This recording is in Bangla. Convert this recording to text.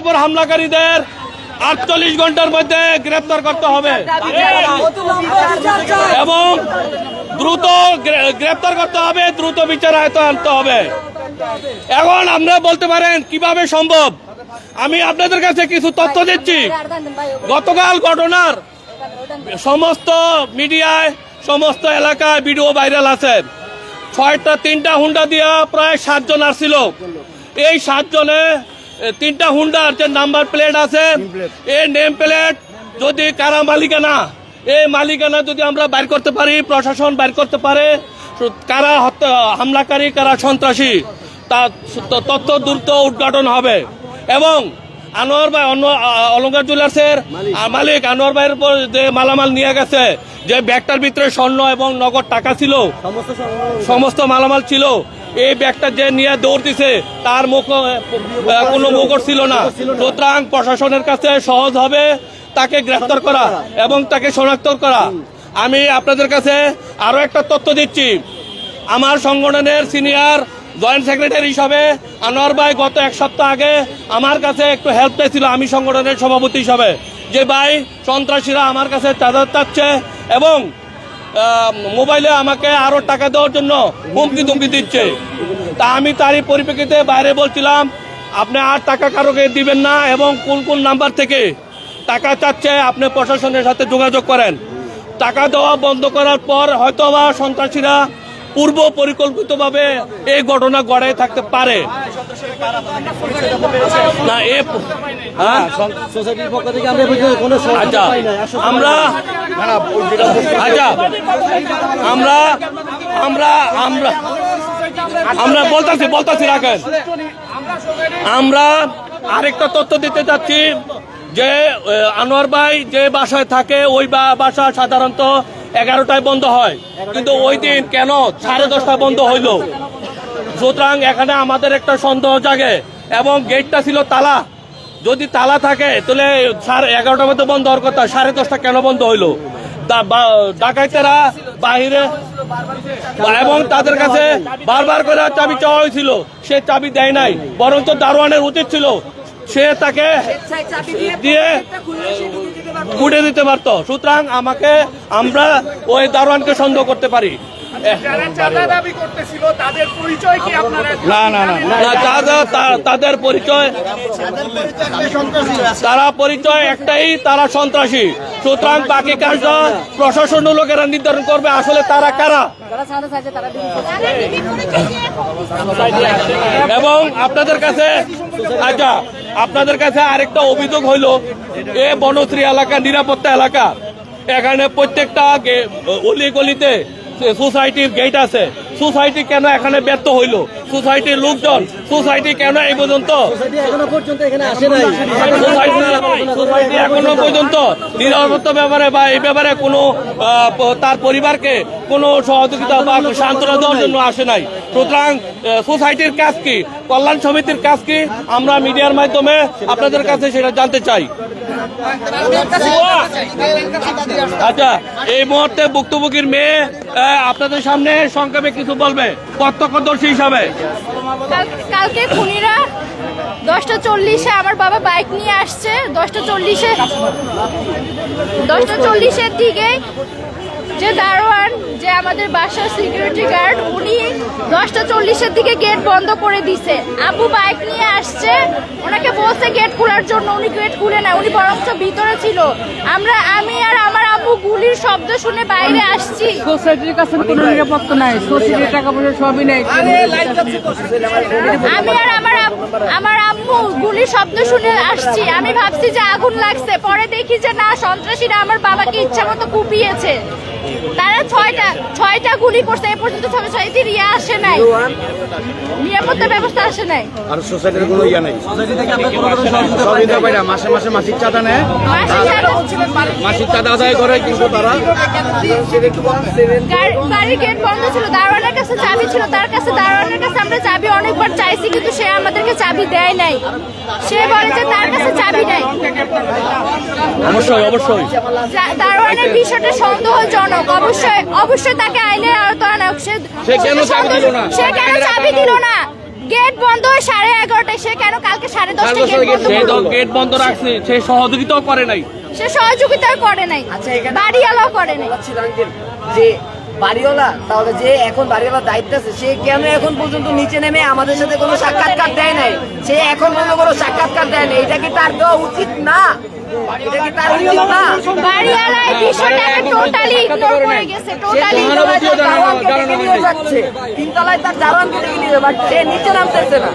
উপর হামলাকারীদের আটচল্লিশ ঘণ্টার মধ্যে গ্রেপ্তার করতে হবে। এবং দ্রুত গ্রেপ্তার করতে হবে, দ্রুত বিচার আয়ত্ত আনতে হবে। এখন আমরা বলতে পারেন, কীভাবে সম্ভব? আমি আপনাদের কাছে কিছু তথ্য দিচ্ছি। গতকাল ঘটনার সমস্ত মিডিয়ায়, সমস্ত এলাকায় ভিডিও ভাইরাল আছে। ছয়টা, তিনটা হুন্ডা দিয়া প্রায় সাতজন আসছিল। এই সাতজনে তিনটা হুন্ডার যে নাম্বার প্লেট আছে। এই নেম প্লেট। যদি কারা মালিকানা এই মালিকানা যদি আমরা বাইর করতে পারি প্রশাসন বাইর করতে পারে কারা হামলাকারী কারা সন্ত্রাসী তা ত- তথ্য দ্রুত উদ্ঘাটন হবে। এবং আনোয়ার ভাই অন্য অলঙ্কার জুয়েলার্সের মালিক। আনোয়ার ভাইয়ের উপর যে মালামাল নিয়ে গেছে যে ব্যাগটার ভিতরে স্বর্ণ এবং নগদ টাকা ছিল সমস্ত মালামাল ছিল এই ব্যাগটা যে নিয়ে দৌড় দিছে, তার মুখ কোনো মুখর ছিল না। সুতরাং প্রশাসনের কাছে সহজ হবে তাকে গ্রেফতার করা এবং তাকে শনাক্ত করা। আমি আপনাদের কাছে আরও একটা তথ্য দিচ্ছি। আমার সংগঠনের সিনিয়র জয়েন্ট সেক্রেটারি হিসাবে আনোয়ার ভাই গত এক সপ্তাহ আগে আমার কাছে একটু হেল্প পেয়েছিল, আমি সংগঠনের সভাপতি হিসাবে। যে ভাই সন্ত্রাসীরা আমার কাছে চাঁদা চাচ্ছে এবং মোবাইলে আমাকে আরও টাকা দেওয়ার জন্য হুমকি তুমকি দিচ্ছে। তা আমি তারই পরিপ্রেক্ষিতে বাইরে বলছিলাম, আপনি আর টাকা কারোকে দিবেন না এবং কোন কোন নাম্বার থেকে টাকা চাচ্ছে আপনি প্রশাসনের সাথে যোগাযোগ করেন। টাকা দেওয়া বন্ধ করার পর হয়তো বা সন্ত্রাসীরা পূর্ব পরিকল্পিতভাবে এই ঘটনা গড়াই থাকতে পারে। না, এ হ্যাঁ? আচ্ছা আসলে আমরা আচ্ছা আমরা আমরা আমরা আমরা বলতাছি বলতাছি, রাখেন। আমরা আরেকটা তথ্য দিতে চাচ্ছি যে আনোয়ার ভাই যে বাসায় থাকে, ওই বাসা সাধারণত এগারোটায় বন্ধ হয়। কিন্তু ওই দিন কেন সাড়ে দশটায় বন্ধ হইল? সুতরাং এখানে আমাদের একটা সন্দেহ জাগে এবং গেটটা ছিল তালা। যদি তালা থাকে তাহলে সাড়ে এগারোটার মধ্যে বন্ধ হওয়ার কথা। সাড়ে দশটা কেন বন্ধ হইল? ডাকাইতেরা বাহিরে এবং তাদের কাছে বারবার করে চাবি চাওয়া হয়েছিল। সে চাবি দেয় নাই বরঞ্চ দারোয়ানের উচিত ছিল। সে তাকে দিয়ে উঠে দিতে পারতো। সুতরাং আমাকে আমরা ওই দারোয়ানকে সন্দেহ করতে পারি। না না না না তাদের তাদের পরিচয় তারা পরিচয় একটাই তারা সন্ত্রাসী। সুতরাং বাকি কাজটা প্রশাসন লোকেরা নির্ধারণ করবে আসলে তারা কারা? এবং আপনাদের কাছে আচ্ছা আপনাদের কাছে আরেকটা অভিযোগ হইল, এ বনশ্রী এলাকা, নিরাপত্তা এলাকা। এখানে প্রত্যেকটা অলি গলিতে সোসাইটির গেট আছে। সোসাইটি কেন এখানে ব্যর্থ হইল? সোসাইটির লোকজন সোসাইটি কেন এই পর্যন্ত? সোসাইটি এখনও পর্যন্ত নিরাপত্তা ব্যাপারে বা এই ব্যাপারে কোনো তার পরিবারকে কোনো সহযোগিতা বা সান্ত্বনা দেওয়ার জন্য আসে নাই। সুতরাং সোসাইটির কাজ কি? কল্যাণ সমিতির কাজ কি? আমরা মিডিয়ার মাধ্যমে আপনাদের কাছে সেটা জানতে চাই। আচ্ছা এই মুহূর্তে ভুক্তভোগীর মেয়ে আপনাদের সামনে সংক্ষেপে কিছু বলবে, প্রত্যক্ষদর্শী হিসাবে। কালকে খুনিরা দশটা চল্লিশে আমার বাবা বাইক নিয়ে আসছে, দশটা চল্লিশে, দশটা চল্লিশের দিকে যে দারোয়ান, যে আমাদের বাসার সিকিউরিটি গার্ড উনি দশটা চল্লিশের দিকে গেট বন্ধ করে দিছে। আবু বাইক নিয়ে আসছে, ওনাকে বলছে গেট খোলার জন্য, উনি গেট খুলে না, উনি বরঞ্চ ভিতরে ছিল। আমরা, আমি আর আমার গুলির শব্দ শুনে বাইরে আসছি। সোসাইটির কাছে কোনো নিরাপত্তা নাই সোসাইটির টাকা পয়সা সবই নেই। আমি আর আমার আমার আম্মু গুলির শব্দ শুনে আসছি। আমি ভাবছি যে আগুন লাগছে। পরে দেখি যে না সন্ত্রাসীরা আমার বাবাকে ইচ্ছা মতো কুপিয়েছে। তারা ছয়টা ছয়টা গুলি করছে। এ পর্যন্ত ছয় ছয়টি ইয়ে আসে নাই। নিরাপত্তা ব্যবস্থা আসে নাই। আর সোসাইটির কোনো ইয়া নেই। সোসাইটি থেকে আমরা কোনো সহযোগিতা না। মাসে মাসে মাসিক চাঁদা নেয়। মাসিক চাঁদা আদায় করে কিন্তু তারা। গাড়ির গেট বন্ধ ছিল দারোয়ানের কাছে চাবি ছিল তার কাছে দারোয়ানের কাছে আমরা চাবি অনেকবার চাইছি কিন্তু সে আমাদেরকে চাবি দেয় নাই। সে বলে যে তার কাছে চাবি নাই। অবশ্যই অবশ্যই। দারোয়ানের বিষয়টা সন্দেহজনক। অবশ্যই অবশ্যই তাকে আইনের আওতায় আনা সে সে কেন চাবি দিল না? সে কেন চাবি দিল না? গেট বন্ধ হয় সাড়ে এগারোটায়। সে কেন কালকে সাড়ে দশটায়? গেট বন্ধ রাখছে। সে সহযোগিতাও করে নাই। সে সহযোগিতাও করে নাই। আচ্ছা, বাড়িওয়ালাও করে নাই। যে বাড়িওয়ালা তাহলে যে এখন বাড়িওয়ালা দায়িত্ব আছে সে কেন এখন পর্যন্ত নিচে নেমে আমাদের সাথে কোনো সাক্ষাৎকার দেয় নাই? সে এখন পর্যন্ত কোনো সাক্ষাৎকার দেয় নাই? এটা কি তার দেওয়া উচিত না? এটা কি তার উচিত না? বাড়িওয়ালা এই বিষয়টাকে টোটালি ইগনোর করে গেছে টোটালি তিনতলায় তার দারোয়ানকে ডেকে নিয়ে বাট সে নিচে নামতেছে না।